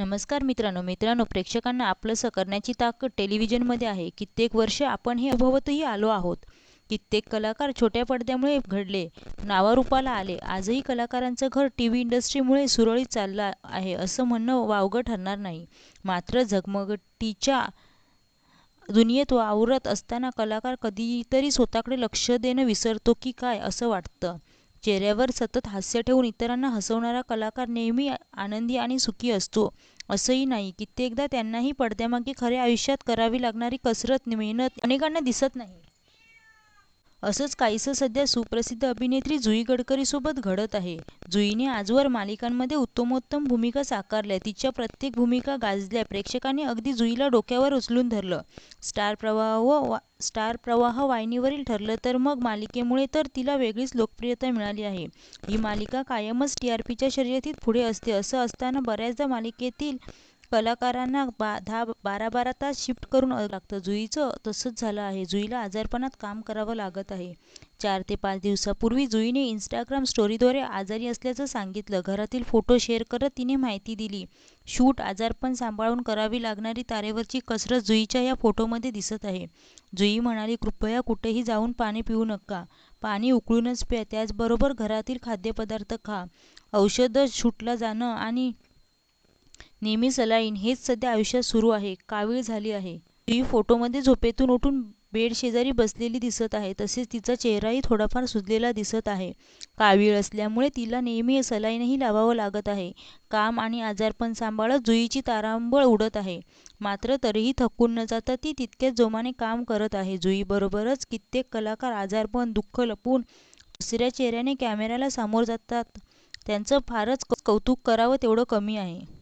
नमस्कार मित्रांनो. मित्रांनो प्रेक्षकांना आपलंसं करण्याची ताकद टेलिव्हिजनमध्ये आहे. कित्येक वर्ष आपण हे अनुभवतही आलो आहोत. कित्येक कलाकार छोट्या पडद्यामुळे घडले नावारूपाला आले. आजही कलाकारांचं घर टी व्ही इंडस्ट्रीमुळे सुरळीत चाललं आहे असं म्हणणं वावगं ठरणार नाही. मात्र झगमगटीच्या दुनियेत वावरत असताना कलाकार कधीतरी स्वतःकडे लक्ष देणं विसरतो की काय असं वाटतं? चेहऱ्यावर सतत हास्य ठेवून इतरांना हसवणारा कलाकार नेहमी आनंदी आणि सुखी असतो. असंही नाही कित्येकदा त्यांनाही पडद्यामागे खऱ्या आयुष्यात करावी लागणारी कसरत मेहनत अनेकांना दिसत नाही. असंच काहीसं सध्या सुप्रसिद्ध अभिनेत्री जुई गडकरीसोबत घडत आहे. जुईने आजवर मालिकांमध्ये उत्तमोत्तम भूमिका साकारल्या. तिच्या प्रत्येक भूमिका गाजल्या. प्रेक्षकांनी अगदी जुईला डोक्यावर उचलून धरलं. स्टार प्रवाह वा स्टार प्रवाह वाहिनीवरील ठरलं तर मग मालिकेमुळे तर तिला वेगळीच लोकप्रियता मिळाली आहे. ही मालिका कायमच टी आर पीच्या शर्यतीत पुढे असते. असं असताना बऱ्याचदा मालिकेतील कलाकारांना बा दहा बारा बारा तास शिफ्ट करून लागतं. जुईचं तसंच झालं आहे. जुईला आजारपणात काम करावं लागत आहे. चार ते पाच दिवसापूर्वी जुईने इंस्टाग्राम स्टोरीद्वारे आजारी असल्याचं सांगितलं. घरातील फोटो शेअर करत तिने माहिती दिली. शूट आजारपण सांभाळून करावी लागणारी तारेवरची कसरत जुईच्या या फोटोमध्ये दिसत आहे. जुई म्हणाली कृपया कुठेही जाऊन पाणी पिऊ नका. पाणी उकळूनच प्या. त्याचबरोबर घरातील खाद्यपदार्थ खा. औषधं शूटला जाणं आणि नेहमी सलाईन हेच सध्या आयुष्यात सुरू आहे कावीळ झाली आहे. ती फोटोमध्ये झोपेतून उठून बेड शेजारी बसलेली दिसत आहे तसेच तिचा चेहराही थोडाफार सुजलेला दिसत आहे. कावीळ असल्यामुळे तिला नेहमी सलाईनही लावावं लागत आहे. काम आणि आजारपण सांभाळत जुईची तारांबळ उडत आहे. मात्र तरीही थकून न जाता ती तितक्याच जोमाने काम करत आहे. जुईबरोबरच कित्येक कलाकार आजारपण दुःख लपून दुसऱ्या चेहऱ्याने कॅमेऱ्याला सामोर जातात. त्यांचं फारच कौतुक करावं तेवढं कमी आहे.